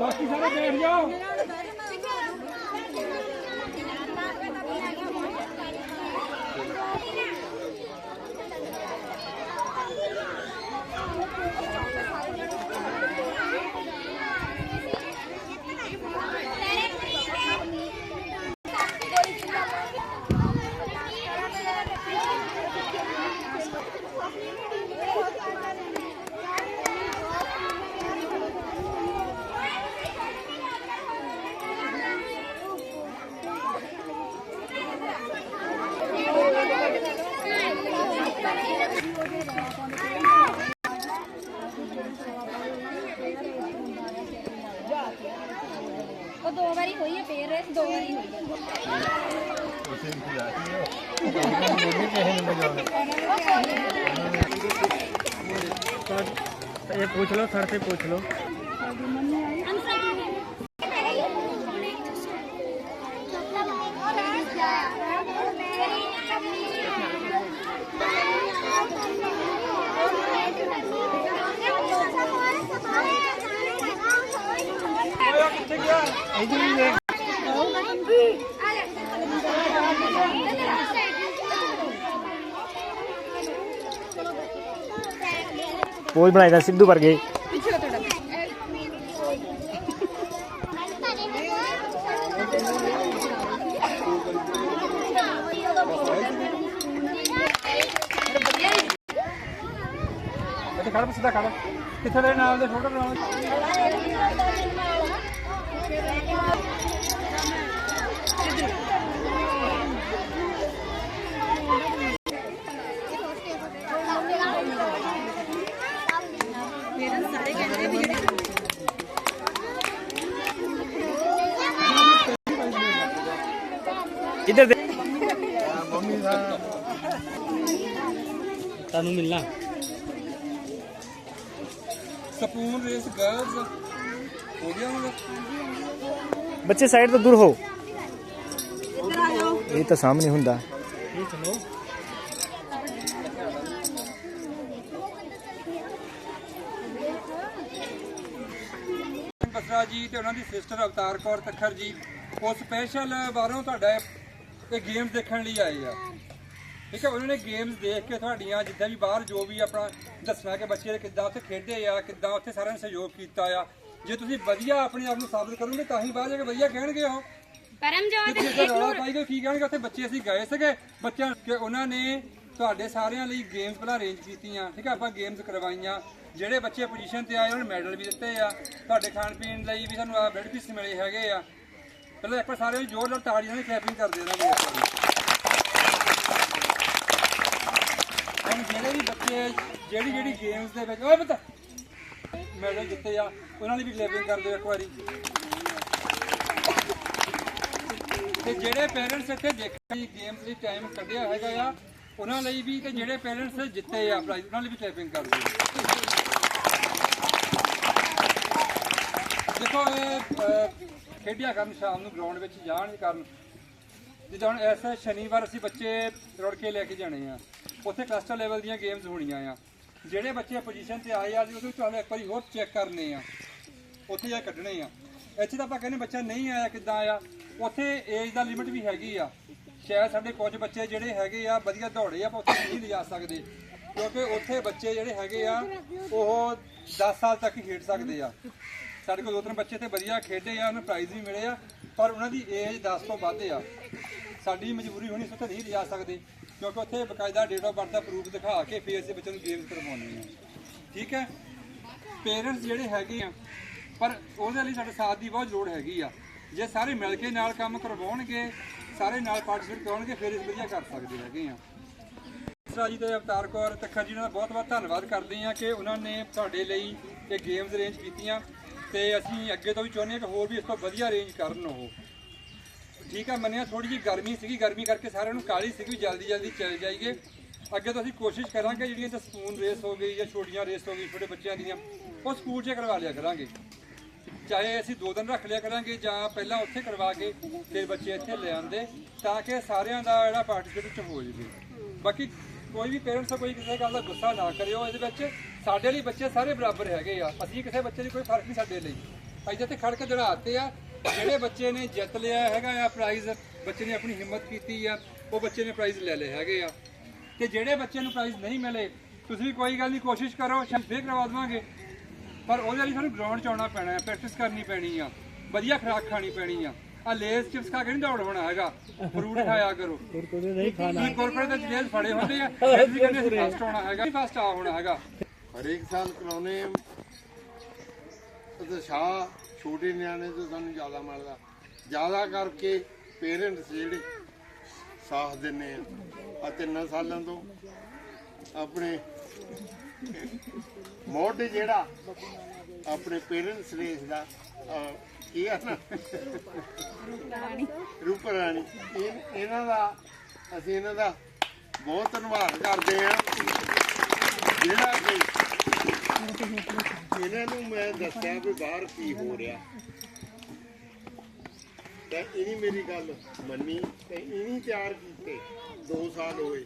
ਬਾਕੀ ਸਾਰੇ ਬੈਠ ਜਾਓ ਉਹ ਦੋ ਵਾਰੀ ਹੋਈ ਹੈ ਫੇਰ ਰੇਸ ਦੋ ਵਾਰੀ ਹੋਈ ਹੈ ਇਹ ਪੁੱਛ ਲਓ ਸਰ ਤੇ ਪੁੱਛ ਲਓ। ਕਿੱਥੇ ਗਿਆ ਇਧਰ ਹੀ ਦੇਖ ਪੋਜ ਬਣਾਇਦਾ ਸਿੱਧੂ ਵਰਗੇ। ਖੜ ਸਿੱਧਾ ਖੜ। ਕਿੱਥੇ ਦੇ ਨਾਲ ਦੇ ਫੋਟੋ ਬਣਾਉਣ? ਇੱਧਰ ਦੇ ਮੰਮੀ ਦਾ ਤੁਹਾਨੂੰ ਮਿਲਣਾ ਸਪੂਨ ਰੇਸ ਗਰਲਸ ਹੋ ਗਿਆ ਹੁਣ ਬੱਚੇ ਸਾਈਡ ਤੋਂ ਦੂਰ ਹੋ। ਇਹ ਤਾਂ ਸਾਹਮਣੇ ਹੁੰਦਾ। ਇਹ ਚਲੋ ਬਸਰਾ ਜੀ ਤੇ ਉਹਨਾਂ ਦੀ ਸਿਸਟਰ ਅਵਤਾਰ ਕੌਰ ਤੱਖਰ ਜੀ ਉਹ ਸਪੈਸ਼ਲ ਬਾਹਰੋਂ ਤੁਹਾਡਾ ਇਹ ਗੇਮ ਦੇਖਣ ਲਈ ਆਏ ਆ। ਠੀਕ ਹੈ ਉਹਨਾਂ ਨੇ ਗੇਮਸ ਦੇਖ ਕੇ ਤੁਹਾਡੀਆਂ ਜਿੱਦਾਂ ਵੀ ਬਾਹਰ ਜੋ ਵੀ ਆਪਣਾ ਦੱਸਣਾ ਕਿ ਬੱਚੇ ਕਿੱਦਾਂ ਉੱਥੇ ਖੇਡੇ ਆ ਕਿੱਦਾਂ ਉੱਥੇ ਸਾਰਿਆਂ ਨੇ ਸਹਿਯੋਗ ਕੀਤਾ ਆ। ਜੇ ਤੁਸੀਂ ਵਧੀਆ ਆਪਣੇ ਆਪ ਨੂੰ ਸਾਬਤ ਕਰੋਗੇ ਤਾਂ ਹੀ ਬਾਅਦ ਜਾ ਕੇ ਵਧੀਆ ਕਹਿਣਗੇ ਉਹ। ਪਰਮਜੋਤ ਰੌਲਾ ਪਾਈ ਗਏ ਕੀ ਕਹਿਣਗੇ? ਉੱਥੇ ਬੱਚੇ ਅਸੀਂ ਗਏ ਸੀਗੇ ਬੱਚਿਆਂ ਕਿ ਉਹਨਾਂ ਨੇ ਤੁਹਾਡੇ ਸਾਰਿਆਂ ਲਈ ਗੇਮਸ ਪਹਿਲਾਂ ਅਰੇਂਜ ਕੀਤੀਆਂ ਠੀਕ ਹੈ ਆਪਾਂ ਗੇਮਸ ਕਰਵਾਈਆਂ। ਜਿਹੜੇ ਬੱਚੇ ਪੋਜੀਸ਼ਨ ਤੇ ਆਏ ਉਹਨਾਂ ਨੂੰ ਮੈਡਲ ਵੀ ਦਿੱਤੇ ਆ। ਤੁਹਾਡੇ ਖਾਣ ਪੀਣ ਲਈ ਵੀ ਸਾਨੂੰ ਆ ਬੈਡ ਪੀਸ ਮਿਲੇ ਹੈਗੇ ਆ। ਪਹਿਲਾਂ ਆਪਾਂ ਸਾਰਿਆਂ ਨੂੰ ਜ਼ੋਰ ਨਾਲ ਤਾੜੀਆਂ ਦੀ ਕਲੈਪਿੰਗ ਕਰਦੇ ਰਹਾਂਗੇ ਹੁਣ ਜਿਹੜੇ ਵੀ ਬੱਚੇ ਜਿਹੜੀ ਜਿਹੜੀ ਗੇਮਸ ਦੇ ਵਿੱਚ ਓਏ ਪਤਾ ਮੈਡਲ ਦਿੱਤੇ ਆ, ਉਹਨਾਂ ਦੀ ਵੀ ਕਲੈਪਿੰਗ ਕਰ ਦਿਓ ਇੱਕ ਵਾਰੀ। ਤੇ ਜਿਹੜੇ ਪੇਰੈਂਟਸ ਇੱਥੇ ਦੇਖਣ ਲਈ ਗੇਮਸ ਲਈ ਟਾਈਮ ਕੱਢਿਆ ਹੈਗਾ ਆ, ਉਹਨਾਂ ਲਈ ਵੀ ਤੇ ਜਿਹੜੇ ਪੇਰੈਂਟਸ ਜਿੱਤੇ ਆ ਪ੍ਰਾਈਜ਼ ਉਹਨਾਂ ਲਈ ਵੀ ਕਲੈਪਿੰਗ ਕਰ ਦਿਓ। ਦੇਖੋ, ਇਹ ਖੇਡਿਆ ਕਰਨ ਸ਼ਾਮ ਨੂੰ ਗਰਾਊਂਡ ਵਿੱਚ ਜਾਣ ਕਰਨ। ਜਿੱਦਾਂ ਹੁਣ ਐਸੇ ਸ਼ਨੀਵਾਰ ਅਸੀਂ ਬੱਚੇ ਰੁੜ ਕੇ ਲੈ ਕੇ ਜਾਣੇ ਆ। ਉੱਥੇ ਕਲਸਟਰ ਲੈਵਲ ਦੀਆਂ ਗੇਮਸ ਹੋਣੀਆਂ ਆ। ਜਿਹੜੇ ਬੱਚੇ ਪੋਜੀਸ਼ਨ ਤੇ ਆਏ ਆ ਉਹਦੇ ਵਿੱਚ ਤੁਹਾਨੂੰ ਇੱਕ ਵਾਰੀ ਹੋਰ ਚੈੱਕ ਕਰਨੇ ਆ। ਉੱਥੇ ਜਾ ਕੱਢਣੇ ਆ। ਇੱਥੇ ਤਾਂ ਆਪਾਂ ਕਹਿੰਦੇ ਬੱਚਾ ਨਹੀਂ ਆਇਆ, ਕਿੱਦਾਂ ਆਇਆ? ਉੱਥੇ ਏਜ ਦਾ ਲਿਮਿਟ ਵੀ ਹੈਗੀ ਆ। ਸ਼ਾਇਦ ਸਾਡੇ ਕੁਝ ਬੱਚੇ ਜਿਹੜੇ ਹੈਗੇ ਆ, ਵਧੀਆ ਦੌੜੇ ਆ, ਆਪਾਂ ਉੱਥੇ ਨਹੀਂ ਲਿਜਾ ਸਕਦੇ। ਕਿਉਂਕਿ ਉੱਥੇ ਬੱਚੇ ਜਿਹੜੇ ਹੈਗੇ ਆ, ਉਹ 10 ਸਾਲ ਤੱਕ ਹੀ ਖੇਡ ਸਕਦੇ ਆ। ਸਾਡੇ ਕੋਲ ਦੋ ਤਿੰਨ ਬੱਚੇ ਤੇ ਵਧੀਆ ਖੇਡੇ ਆ, ਉਹਨਾਂ ਪ੍ਰਾਈਜ਼ ਵੀ ਮਿਲੇ ਆ, ਪਰ ਉਹਨਾਂ ਦੀ ਏਜ 10 ਤੋਂ ਵੱਧ ਆ। ਸਾਡੀ ਮਜਬੂਰੀ ਹੋਣੀ ਸੀ ਉੱਥੇ ਨਹੀਂ ਲਿਜਾ ਸਕਦੇ। ਕਿਉਂਕਿ ਉੱਥੇ ਬਕਾਇਦਾ ਡੇਟ ਆਫ ਬਰਥ ਦਾ ਪ੍ਰੂਫ ਦਿਖਾ ਕੇ ਫਿਰ ਅਸੀਂ ਬੱਚਿਆਂ ਨੂੰ ਗੇਮਸ ਕਰਵਾਉਣੀ ਆ ਠੀਕ ਹੈ? ਪੇਰੈਂਟਸ ਜਿਹੜੇ ਹੈਗੇ ਆ, ਪਰ ਉਹਦੇ ਲਈ ਸਾਡੇ ਸਾਥ ਦੀ ਬਹੁਤ ਲੋੜ ਹੈਗੀ ਆ। ਜੇ ਸਾਰੇ ਮਿਲ ਕੇ ਨਾਲ ਕੰਮ ਕਰਵਾਉਣਗੇ, ਸਾਰੇ ਨਾਲ ਪਾਰਟਿਸਿਪੇਟ ਕਰਨਗੇ ਫਿਰ ਇਸ ਵਧੀਆ ਕਰ ਸਕਦੇ ਹੈਗੇ ਆ। ਸਰਾ ਜੀ ਤੇ ਅਵਤਾਰ ਕੌਰ ਤੱਖਰ ਜੀ ਦਾ ਬਹੁਤ ਬਹੁਤ ਧੰਨਵਾਦ ਕਰਦੇ ਆ ਕਿ ਉਹਨਾਂ ਨੇ ਤੁਹਾਡੇ ਲਈ ਇਹ ਗੇਮਸ ਅਰੇਂਜ ਕੀਤੀਆਂ ਤੇ ਅਸੀਂ ਅੱਗੇ ਤੋਂ ਵੀ ਚਾਹੁੰਦੇ ਹਾਂ ਕਿ ਹੋਰ ਵੀ ਇਸ ਤੋਂ ਵਧੀਆ ਅਰੇਂਜ ਕਰਨ ਉਹ। ਠੀਕ ਆ, ਮੰਨਿਆ ਥੋੜੀ ਜਿਹੀ ਗਰਮੀ ਸੀਗੀ, ਗਰਮੀ ਕਰਕੇ ਸਾਰਿਆਂ ਨੂੰ ਕਾਲੀ ਸੀਗੀ ਜਲਦੀ ਜਲਦੀ ਚਲੇ ਜਾਈਏ। ਅੱਗੇ ਤੋਂ ਅਸੀਂ ਕੋਸ਼ਿਸ਼ ਕਰਾਂਗੇ ਜਿਹੜੀਆਂ ਤੇ ਸਪੂਨ ਰੇਸ ਹੋ ਗਈ ਜਾਂ ਛੋਟੀਆਂ ਰੇਸ ਹੋ ਗਈ ਛੋਟੇ ਬੱਚਿਆਂ ਦੀਆਂ, ਉਹ ਸਕੂਲ 'ਚ ਕਰਵਾ ਲਿਆ ਕਰਾਂਗੇ। ਚਾਹੇ ਅਸੀਂ ਦੋ ਦਿਨ ਰੱਖ ਲਿਆ ਕਰਾਂਗੇ ਜਾਂ ਪਹਿਲਾਂ ਉੱਥੇ ਕਰਵਾ ਕੇ ਫਿਰ ਬੱਚੇ ਇੱਥੇ ਲੈ ਆਉਂਦੇ, ਤਾਂ ਕਿ ਸਾਰਿਆਂ ਦਾ ਜਿਹੜਾ ਪਾਰਟਿਸਿਪੇਟ ਹੋ ਜਾਵੇ। ਬਾਕੀ ਕੋਈ ਵੀ ਪੇਰੈਂਟਸ ਕੋਈ ਕਿਸੇ ਗੱਲ ਦਾ ਗੁੱਸਾ ਨਾ ਕਰਿਓ, ਇਹਦੇ ਵਿੱਚ ਸਾਡੇ ਲਈ ਬੱਚੇ ਸਾਰੇ ਬਰਾਬਰ ਹੈਗੇ ਆ। ਅਸੀਂ ਕਿਸੇ ਬੱਚੇ ਦੀ ਕੋਈ ਫ਼ਰਕ ਨਹੀਂ ਸਾਡੇ ਲਈ। ਅਸੀਂ ਜਿੱਥੇ ਖੜ ਕੇ ਦੜਾਤੇ ਆ ਜਿਹੜੇ ਬੱਚੇ ਨੇ ਜਿੱਤ ਲਿਆ ਹੈਗਾ ਆ ਪ੍ਰਾਈਜ਼ ਬੱਚੇ ਨੇ ਆਪਣੀ ਹਿੰਮਤ ਕੀਤੀ ਆ ਉਹ ਬੱਚੇ ਨੇ ਪ੍ਰਾਈਜ਼ ਲੈ ਲਏ ਹੈਗੇ ਆ। ਤੇ ਜਿਹੜੇ ਬੱਚੇ ਨੂੰ ਪ੍ਰਾਈਜ਼ ਨਹੀਂ ਮਿਲੇ ਤੁਸੀਂ ਕੋਈ ਗੱਲ ਨਹੀਂ ਕੋਸ਼ਿਸ਼ ਕਰੋ ਸ਼ਾਇਦ ਫੇਰ ਕਰਵਾ ਦੇਵਾਂਗੇ। ਪਰ ਉਹਦੇ ਲਈ ਸਾਨੂੰ ਗਰਾਊਂਡ 'ਚ ਆਉਣਾ ਪੈਣਾ ਹੈ ਪ੍ਰੈਕਟਿਸ ਕਰਨੀ ਪੈਣੀ ਆ ਵਧੀਆ ਖੁਰਾਕ ਖਾਣੀ ਪੈਣੀ ਆ। ਆ ਲੇਸ ਚਿਪਸ ਖਾ ਕੇ ਨਹੀਂ ਦੌੜ ਹੋਣਾ ਹੈਗਾ ਫਰੂਟ ਖਾਇਆ ਕਰੋ। ਕੁਰਕੁਰੇ ਨਹੀਂ ਖਾਣਾ। ਕਾਰਪੋਰੇਟ ਦੇ ਜੇਲ੍ਹ ਫੜੇ ਹੁੰਦੇ ਆ ਫਿਰ ਵੀ ਕਹਿੰਦੇ ਅਸੀਂ ਫਸਟ ਆਉਣਾ ਹੈਗਾ ਫਸਟ ਆ ਹੋਣਾ ਹੈਗਾ। ਹਰੇਕ ਸਾਲ ਕਰਾਉਨੇ ਆ। ਉਤਸ਼ਾਹ ਛੋਟੇ ਨਿਆਣੇ ਤੋਂ ਸਾਨੂੰ ਜ਼ਿਆਦਾ ਮਿਲਦਾ। ਜ਼ਿਆਦਾ ਕਰਕੇ ਪੇਰੈਂਟਸ ਜਿਹੜੇ ਸਾਥ ਦਿੰਨੇ ਆ ਆ ਤਿੰਨਾਂ ਸਾਲਾਂ ਤੋਂ ਆਪਣੇ ਮੋਢ ਜਿਹੜਾ ਆਪਣੇ ਪੇਰੈਂਟਸ ਰੇਸ ਦਾ ਕੀ ਆ ਨਾ? ਰੂਪ ਰਾਣੀ। ਇਹਨਾਂ ਦਾ, ਅਸੀਂ ਇਹਨਾਂ ਦਾ ਬਹੁਤ ਧੰਨਵਾਦ ਕਰਦੇ ਆ ਜਿਹੜਾ ਕਿ ਇਹਨਾਂ ਨੂੰ ਮੈਂ ਦੱਸਿਆ ਵੀ ਬਾਹਰ ਕੀ ਹੋ ਰਿਹਾ। ਤੇ ਇਹਨੀ ਮੇਰੀ ਗੱਲ ਮੰਨੀ ਤੇ ਇਹਨੀ ਤਿਆਰ ਕੀਤੇ 2 ਸਾਲ ਹੋਏ।